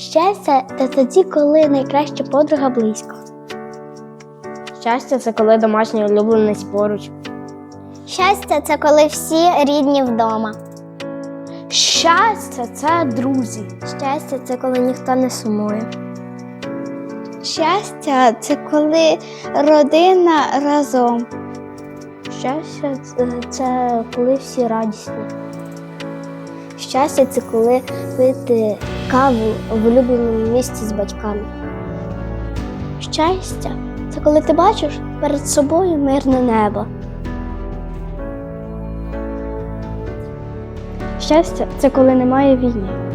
Щастя це тоді, коли найкраща подруга близько. Щастя це коли домашній улюбленець поруч. Щастя це коли всі рідні вдома. Щастя це друзі. Щастя це коли ніхто не сумує. Щастя це коли родина разом. Щастя це, це коли всі радісні. Щастя це коли пити каву в улюбленому місці з батьками. Щастя це коли ти бачиш перед собою мирне небо. Щастя це коли немає війни.